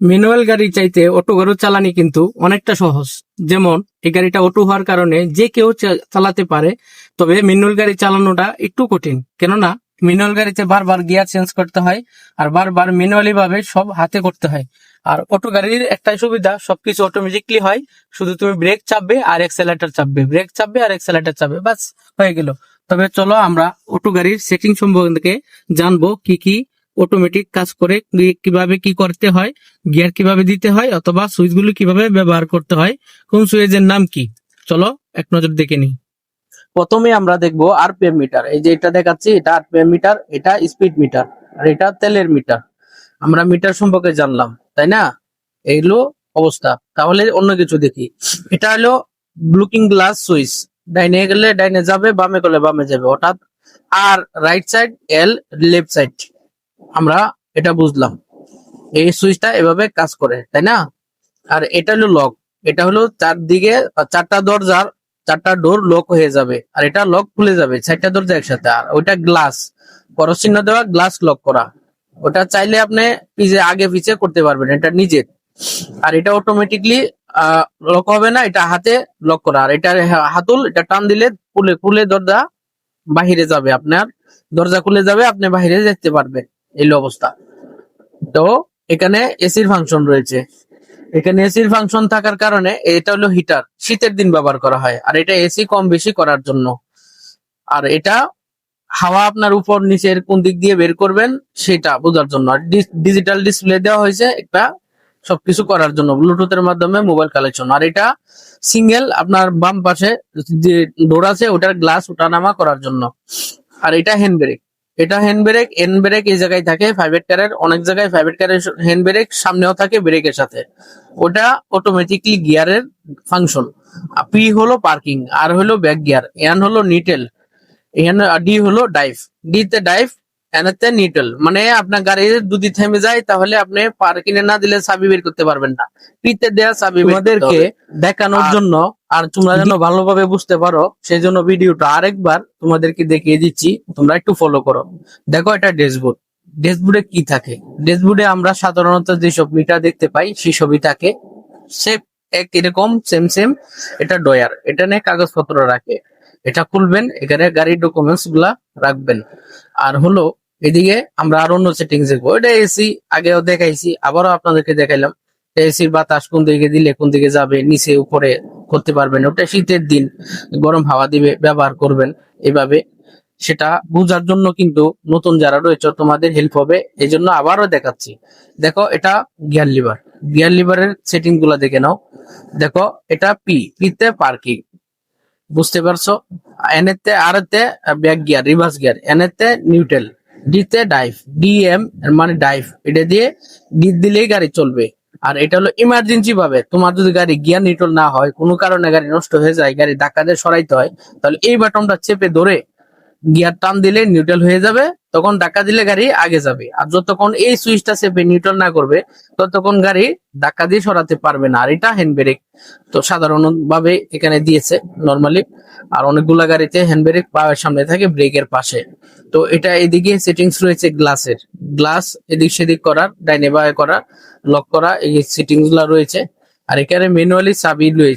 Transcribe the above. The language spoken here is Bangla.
ম্যানুয়াল গাড়ি চাইতে অটো গাড়ি চালানি কিন্তু অনেকটা সহজ। যেমন, এই গাড়িটা অটো হওয়ার কারণে যে কেউ চালাতে পারে, তবে ম্যানুয়াল গাড়ি চালানোটা একটু কঠিন। কেননা, ম্যানুয়াল গাড়িতে বারবার গিয়ার চেঞ্জ করতে হয় আর বারবার ম্যানুয়ালি ভাবে সব হাতে করতে হয়। আর অটো গাড়ির একটাই সুবিধা, সবকিছু অটোমেটিকলি হয়। শুধু তুমি ব্রেক চাপবে আর এক্সেলেটার চাপবে। ব্রেক চাপবে আর এক্সেলেটার চাপবে। বাস হয়ে গেল। তবে চলো আমরা অটো গাড়ির সেটিং সম্পর্কে জানব কি কি অটোমেটিক কাজ করে কীভাবে কি করতে হয় গিয়ার কীভাবে দিতে হয় অথবা সুইচগুলো কীভাবে ব্যবহার করতে হয়, কোন সুইচের নাম কি? চলো এক নজর দেখে নিই। প্রথমে আমরা দেখব আরপিএম মিটার এই যে এটা দেখাচ্ছি, এটা আরপিএম মিটার এটা স্পিড মিটার আর এটা তেলের মিটার আমরা মিটার সম্পর্কে জানলাম, তাই না? এইগুলো অবস্থা। তাহলে অন্য কিছু দেখি। এটা হলো ব্লুকিং গ্লাস সুইচ ডাইনে গেলে ডাইনে যাবে, বামে গেলে বামে যাবে। অর্থাৎ আর রাইট সাইড এল লেফট সাইড আমরা এটা বুঝলাম। এই সুইচটা এভাবে কাজ করে, তাই না? আর এটা হলো লক এটা হলো চারদিকে, চারটা দরজার, চারটা ডোর লক হয়ে যাবে। আর এটা লক খুলে যাবে, চারটা দরজা একসাথে। আর ওইটা গ্লাস চিহ্ন দেওয়া গ্লাস লক করা। ওটা চাইলে আপনি পিছে, আগে পিছে করতে পারবেন, এটা নিজের আর এটা অটোমেটিকলি লক হবে না, এটা হাতে লক করা। আর এটা হাতুল, এটা টান দিলে খুলে খুলে দরজা বাহিরে যাবে আপনার। দরজা খুলে যাবে, আপনি বাহিরে যেতে পারবেন। এই অবস্থা। তো এখানে এসির ফাংশন রয়েছে। এখানে এসির ফাংশন থাকার কারণে এটা হলো হিটার শীতের দিন ব্যবহার করা হয়। আর এটা এসি কম বেশি করার জন্য। আর এটা হাওয়া আপনার উপর, নিচের কোন দিক দিয়ে বের করবেন, সেটা বোঝার জন্য। আর ডিজিটাল ডিসপ্লে দেওয়া হয়েছে একটা সবকিছু করার জন্য, ব্লুটুথের মাধ্যমে মোবাইল কালেকশন আর এটা সিঙ্গেল আপনার বাম পাশে যে ডোর আছে, ওটার গ্লাস ওঠানামা করার জন্য। আর এটা হ্যান্ড ব্রেক এটা হ্যান্ড ব্রেক হ্যান্ড ব্রেক এই জায়গায় থাকে ফাইভেট কারের অনেক জায়গায় ফাইভেট কারের হ্যান্ড ব্রেক সামনেও থাকে ব্রেকের সাথে। ওটা অটোমেটিকলি গিয়ারের ফাংশন পি হলো পার্কিং আর হলো ব্যাক গিয়ার এন হলো নিটেল এখানে ডি হলো ডাইভ ডি তে ডাইভ এনাতে নিটেল মানে আপনার গাড়ি দুদি থেমে যায় তাহলে আপনি পার্কিং না দিলে চাবি বের করতে পারবেন না। পিতে দেয়া চাবি তোমাদেরকে দেখানোর জন্য আর তোমরা যেন ভালোভাবে বুঝতে পারো সেই জন্য ভিডিওটা আরেকবার তোমাদেরকে দেখিয়ে দিচ্ছি তোমরা একটু ফলো করো। দেখো এটা ড্যাশবোর্ড ড্যাশবোর্ডে কি থাকে? ড্যাশবোর্ডে আমরা সাধারণত যেসব মিটার দেখতে পাই সেই সবই থাকে। সে এক এরকম সেম সেম এটা ডয়ার এটা নিয়ে কাগজপত্র রাখে। এটা খুলবেন এখানে গাড়ির ডকুমেন্টসগুলা রাখবেন। আর হলো এদিকে আমরা আর অন্য সেটিংস দেখব। এটা এসি আগেও দেখাইছি, আবারও আপনাদেরকে দেখাইলাম। এসির বাতাস কোন দিকে দিলে কোন দিকে যাবে, নিচে, উপরে করতে পারবেন। ওটা শীতের দিন, গরম হাওয়া দিবে, ব্যবহার করবেন এভাবে। সেটা বোঝার জন্য কিন্তু নতুন যারা রয়েছে, তোমাদের হেল্প হবে। এই জন্য আবারও দেখাচ্ছি। দেখো, এটা গিয়ার লিভার গিয়ার লিভারের সেটিংগুলা দেখে নাও। দেখো, এটা পি পিতে পার্কিং বুঝতে পারছ? এনেতে আরতে ব্যাক গিয়ার রিভার্স গিয়ার এনেতে নিউট্রাল ডিতে ডাইভ ডিএম মানে ডাইভ এটা দিয়ে ডি দিলেই গাড়ি চলবে। আর এটা হলো ইমার্জেন্সি ভাবে। তোমার যদি গাড়ি গিয়ার নিউট্রাল না হয়, কোনো কারণে গাড়ি নষ্ট হয়ে যায়, গাড়ি ধাক্কা দিয়ে সরাইতে হয়, তাহলে এই বাটনটা চেপে ধরে গিয়ার টান দিলে নিউট্রাল হয়ে যাবে, তখন ধাক্কা দিলে গাড়ি আগে যাবে। আর যতক্ষণ এই সুইচটা চেপে নিউট্রাল না করবে, ততক্ষণ গাড়ি ধাক্কা দিয়ে সরাতে পারবে না। আর এটা হ্যান্ড ব্রেক তো সাধারণ ভাবে এখানে দিয়েছে নর্মালি আর অনেকগুলা গাড়িতে হ্যান্ড ব্রেক পাওয়ার সামনে থাকে ব্রেকের পাশে। তো এটা এদিকে সেটিংস রয়েছে গ্লাসের গ্লাস এদিক সেদিক করার ডাইনে বায়ে করা লক করা, এই সেটিংসগুলা রয়েছে। আর এখানে ম্যানুয়ালি চাবি রয়েছে।